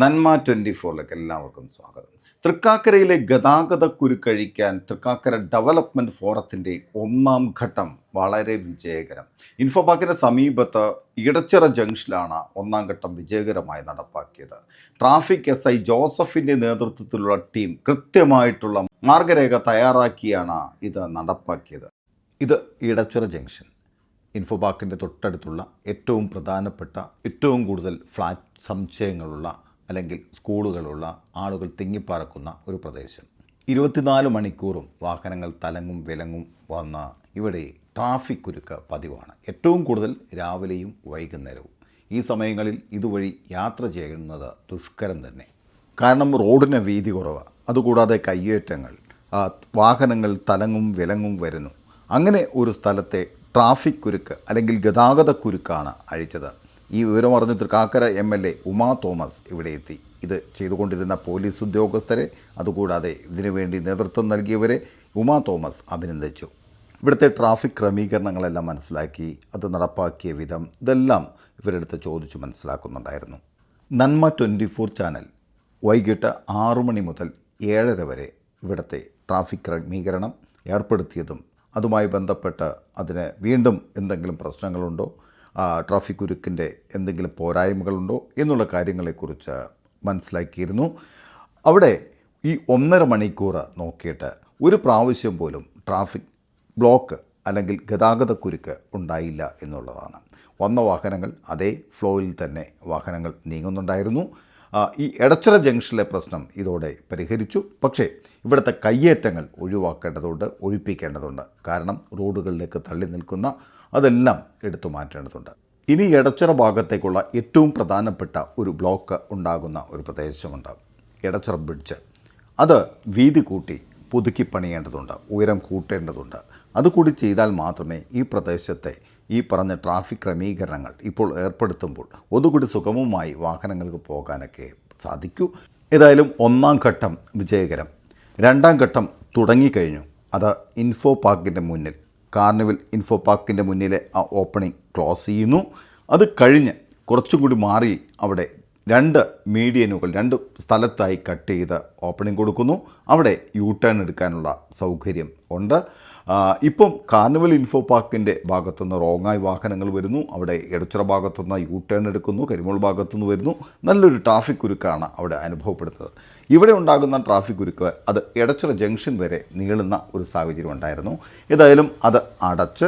നന്മ ട്വന്റി ഫോറിലേക്ക് എല്ലാവർക്കും സ്വാഗതം. തൃക്കാക്കരയിലെ ഗതാഗത കുരുക്കഴിക്കാൻ തൃക്കാക്കര ഡെവലപ്മെന്റ് ഫോറത്തിന്റെ ഒന്നാം ഘട്ടം വളരെ വിജയകരം. ഇൻഫോപാക്കിന്റെ സമീപത്ത് ഇടച്ചിറ ജംഗ്ഷനിലാണ് ഒന്നാം ഘട്ടം വിജയകരമായി നടപ്പാക്കിയത്. ട്രാഫിക് എസ് ഐ ജോസഫിന്റെ നേതൃത്വത്തിലുള്ള ടീം കൃത്യമായിട്ടുള്ള മാർഗരേഖ തയ്യാറാക്കിയാണ് ഇത് നടപ്പാക്കിയത്. ഇത് ഇടച്ചിറ ജംഗ്ഷൻ. ഇൻഫോപാക്കിന്റെ തൊട്ടടുത്തുള്ള ഏറ്റവും പ്രധാനപ്പെട്ട ഏറ്റവും കൂടുതൽ ഫ്ലാറ്റ് സമുച്ചയങ്ങളുള്ള അല്ലെങ്കിൽ സ്കൂളുകളുള്ള ആളുകൾ തിങ്ങിപ്പാർക്കുന്ന ഒരു പ്രദേശം. ഇരുപത്തിനാല് മണിക്കൂറും വാഹനങ്ങൾ തലങ്ങും വിലങ്ങും വന്ന ഇവിടെ ട്രാഫിക് കുരുക്ക് പതിവാണ്. ഏറ്റവും കൂടുതൽ രാവിലെയും വൈകുന്നേരവും. ഈ സമയങ്ങളിൽ ഇതുവഴി യാത്ര ചെയ്യുന്നത് ദുഷ്കരം തന്നെ. കാരണം റോഡിന് വീതി കുറവ്. അതുകൂടാതെ കയ്യേറ്റങ്ങൾ വാഹനങ്ങൾ തലങ്ങും വിലങ്ങും വരുന്നു. അങ്ങനെ ഒരു സ്ഥലത്തെ ട്രാഫിക് കുരുക്ക് അല്ലെങ്കിൽ ഗതാഗത കുരുക്കാണ് അഴിച്ചത്. ഈ വിവരം അറിഞ്ഞ് Thrikkakara M L A Uma Thomas ഇവിടെ എത്തി. ഇത് ചെയ്തുകൊണ്ടിരുന്ന പോലീസ് ഉദ്യോഗസ്ഥരെ അതുകൂടാതെ ഇതിനുവേണ്ടി നേതൃത്വം നൽകിയവരെ ഉമാ തോമസ് അഭിനന്ദിച്ചു. ഇവിടുത്തെ ട്രാഫിക് ക്രമീകരണങ്ങളെല്ലാം മനസ്സിലാക്കി അത് നടപ്പാക്കിയ വിധം ഇതെല്ലാം ഇവരെടുത്ത് ചോദിച്ചു മനസ്സിലാക്കുന്നുണ്ടായിരുന്നു. നന്മ ട്വന്റി ഫോർ ചാനൽ വൈകിട്ട് ആറു മണി മുതൽ ഏഴര വരെ ഇവിടുത്തെ ട്രാഫിക് ക്രമീകരണം ഏർപ്പെടുത്തിയതും അതുമായി ബന്ധപ്പെട്ട് അതിന് വീണ്ടും എന്തെങ്കിലും പ്രശ്നങ്ങളുണ്ടോ? ട്രാഫിക് കുരുക്കിന്റെ എന്തെങ്കിലും പോരായ്മകളുണ്ടോ എന്നുള്ള കാര്യങ്ങളെക്കുറിച്ച് മനസ്സിലാക്കിയിരുന്നു. അവിടെ ഈ ഒന്നര മണിക്കൂർ നോക്കിയിട്ട് ഒരു പ്രാവശ്യം പോലും ട്രാഫിക് ബ്ലോക്ക് അല്ലെങ്കിൽ ഗതാഗത കുരുക്ക് ഉണ്ടായില്ല എന്നുള്ളതാണ്. വന്ന വാഹനങ്ങൾ അതേ ഫ്ലോയിൽ തന്നെ വാഹനങ്ങൾ നീങ്ങുന്നുണ്ടായിരുന്നു. ഈ എടച്ചിറ ജംഗ്ഷനിലെ പ്രശ്നം ഇതോടെ പരിഹരിച്ചു. പക്ഷേ ഇവിടുത്തെ കയ്യേറ്റങ്ങൾ ഒഴിവാക്കേണ്ടതുണ്ട് ഒഴിപ്പിക്കേണ്ടതുണ്ട്. കാരണം റോഡുകളിലേക്ക് തള്ളി നിൽക്കുന്ന അതെല്ലാം എടുത്തു മാറ്റേണ്ടതുണ്ട്. ഇനി എടച്ചിറ ഭാഗത്തേക്കുള്ള ഏറ്റവും പ്രധാനപ്പെട്ട ഒരു ബ്ലോക്ക് ഉണ്ടാകുന്ന ഒരു പ്രദേശമുണ്ട്. എടച്ചിറ ബ്രിഡ്ജ്. അത് വീതി കൂട്ടി പുതുക്കി പണിയേണ്ടതുണ്ട് ഉയരം കൂട്ടേണ്ടതുണ്ട്. അതുകൂടി ചെയ്താൽ മാത്രമേ ഈ പ്രദേശത്തെ ഈ പറഞ്ഞ ട്രാഫിക് ക്രമീകരണങ്ങൾ ഇപ്പോൾ ഏർപ്പെടുത്തുമ്പോൾ ഒന്നുകൂടി സുഗമമായി വാഹനങ്ങൾക്ക് പോകാനൊക്കെ സാധിക്കൂ. ഏതായാലും ഒന്നാം ഘട്ടം വിജയകരം. രണ്ടാം ഘട്ടം തുടങ്ങിക്കഴിഞ്ഞു. അത് ഇൻഫോ പാർക്കിന്റെ മുന്നിൽ കാർണിവൽ ഇൻഫോ പാർക്കിന്റെ മുന്നിലെ ആ ഓപ്പണിംഗ് ക്ലോസ് ചെയ്യുന്നു. അത് കഴിഞ്ഞ് കുറച്ചും കൂടി മാറി അവിടെ രണ്ട് മീഡിയനുകൾ രണ്ട് സ്ഥലത്തായി കട്ട് ചെയ്ത് ഓപ്പണിംഗ് കൊടുക്കുന്നു. അവിടെ യു ടേൺ എടുക്കാനുള്ള സൗകര്യം ഉണ്ട്. ഇപ്പം കാർണിവൽ ഇൻഫോ പാർക്കിന്റെ ഭാഗത്തുനിന്ന് റോങ്ങായി വാഹനങ്ങൾ വരുന്നു. അവിടെ എടച്ചിറ ഭാഗത്തുനിന്ന് യു ടേൺ എടുക്കുന്നു. കരിമോൾ ഭാഗത്തുനിന്ന് വരുന്നു. നല്ലൊരു ട്രാഫിക് കുരുക്കാണ് അവിടെ അനുഭവപ്പെടുന്നത്. ഇവിടെ ഉണ്ടാകുന്ന ട്രാഫിക് കുരുക്ക് അത് എടച്ചിറ ജംഗ്ഷൻ വരെ നീളുന്ന ഒരു സാഹചര്യം ഉണ്ടായിരുന്നു. ഏതായാലും അത് അടച്ച്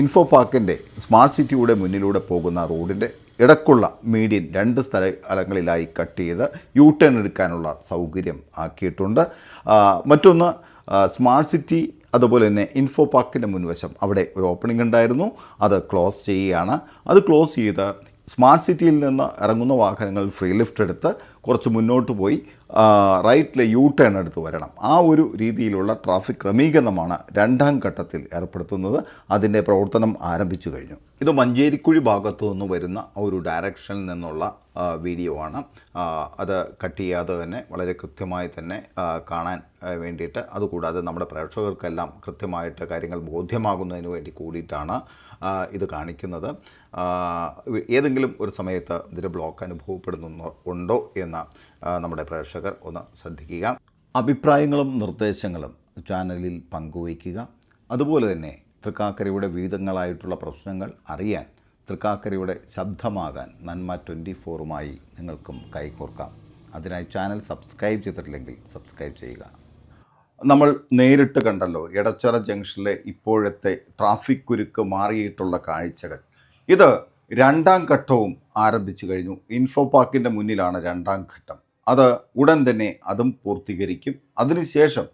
ഇൻഫോ പാർക്കിന്റെ സ്മാർട്ട് സിറ്റിയുടെ മുന്നിലൂടെ പോകുന്ന റോഡിന്റെ ഇടക്കുള്ള മീഡിയൻ രണ്ട് സ്ഥലങ്ങളിലായി കട്ട് ചെയ്ത് യു ടേൺ എടുക്കാനുള്ള സൗകര്യം ആക്കിയിട്ടുണ്ട്. മറ്റൊന്ന് സ്മാർട്ട് സിറ്റി അതുപോലെ തന്നെ ഇൻഫോ പാർക്കിന്റെ മുൻവശം അവിടെ ഒരു ഓപ്പണിംഗ് ഉണ്ടായിരുന്നു. അത് ക്ലോസ് ചെയ്യുകയാണ്. അത് ക്ലോസ് ചെയ്ത് സ്മാർട്ട് സിറ്റിയിൽ നിന്ന് ഇറങ്ങുന്ന വാഹനങ്ങൾ ഫ്രീ ലിഫ്റ്റ് എടുത്ത് കുറച്ച് മുന്നോട്ട് പോയി റൈറ്റിലെ യു ടേൺ എടുത്ത് വരണം. ആ ഒരു രീതിയിലുള്ള ട്രാഫിക് ക്രമീകരണമാണ് രണ്ടാം ഘട്ടത്തിൽ ഏർപ്പെടുത്തുന്നത്. അതിന്റെ പ്രവർത്തനം ആരംഭിച്ചു കഴിഞ്ഞു. ഇത് മഞ്ചേരിക്കുഴി ഭാഗത്തു നിന്ന് വരുന്ന ഒരു ഡയറക്ഷനിൽ നിന്നുള്ള വീഡിയോ ആണ്. അത് കട്ട് ചെയ്യാതെ തന്നെ വളരെ കൃത്യമായി തന്നെ കാണാൻ വേണ്ടിയിട്ട്. അതുകൂടാതെ നമ്മുടെ പ്രേക്ഷകർക്കെല്ലാം കൃത്യമായിട്ട് കാര്യങ്ങൾ ബോധ്യമാകുന്നതിന് വേണ്ടി കൂടിയിട്ടാണ് ഇത് കാണിക്കുന്നത്. ഏതെങ്കിലും ഒരു സമയത്ത് ഇതിന്റെ ബ്ലോക്ക് അനുഭവപ്പെടുന്നു ഉണ്ടോ എന്ന് നമ്മുടെ പ്രേക്ഷകർ ഒന്ന് ശ്രദ്ധിക്കുക. അഭിപ്രായങ്ങളും നിർദ്ദേശങ്ങളും ചാനലിൽ പങ്കുവയ്ക്കുക. അതുപോലെ തന്നെ തൃക്കാക്കരയുടെ വിവിധങ്ങളായിട്ടുള്ള പ്രശ്നങ്ങൾ അറിയാൻ തൃക്കാക്കരയുടെ ശബ്ദമാകാൻ നന്മ ട്വന്റി ഫോറുമായി നിങ്ങൾക്കും കൈകോർക്കാം. അതിനായി ചാനൽ സബ്സ്ക്രൈബ് ചെയ്തിട്ടില്ലെങ്കിൽ സബ്സ്ക്രൈബ് ചെയ്യുക. നമ്മൾ നേരിട്ട് കണ്ടല്ലോ എടച്ചറ ജംഗ്ഷനിലെ ഇപ്പോഴത്തെ ട്രാഫിക് കുരുക്ക് മാറിയിട്ടുള്ള കാഴ്ചകൾ. ഇത് രണ്ടാം ഘട്ടവും ആരംഭിച്ചു കഴിഞ്ഞു. ഇൻഫോ പാർക്കിന്റെ മുന്നിലാണ് രണ്ടാം ഘട്ടം. അത് ഉടൻ തന്നെ അതും പൂർത്തീകരിക്കും. അതിനുശേഷം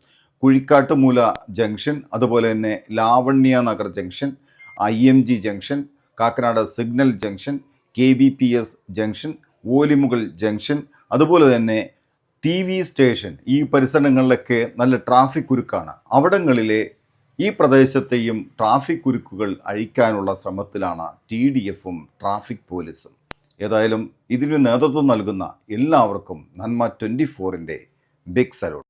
കുഴിക്കാട്ടുമൂല ജംഗ്ഷൻ അതുപോലെ തന്നെ Lavanya Nagar junction I M G junction Kakkanad signal junction K B P S junction Olimugal junction അതുപോലെ തന്നെ ടി വി സ്റ്റേഷൻ ഈ പരിസരങ്ങളിലൊക്കെ നല്ല ട്രാഫിക് കുരുക്കാണ്. അവിടങ്ങളിലെ ഈ പ്രദേശത്തെയും ട്രാഫിക് കുരുക്കുകൾ അഴിക്കാനുള്ള ശ്രമത്തിലാണ് ടി ഡി എഫും ട്രാഫിക് പോലീസും. ഏതായാലും ഇതിന് നേതൃത്വം നൽകുന്ന എല്ലാവർക്കും നന്മ ട്വന്റി ഫോറിന്റെ ബിഗ് സലൂട്ട്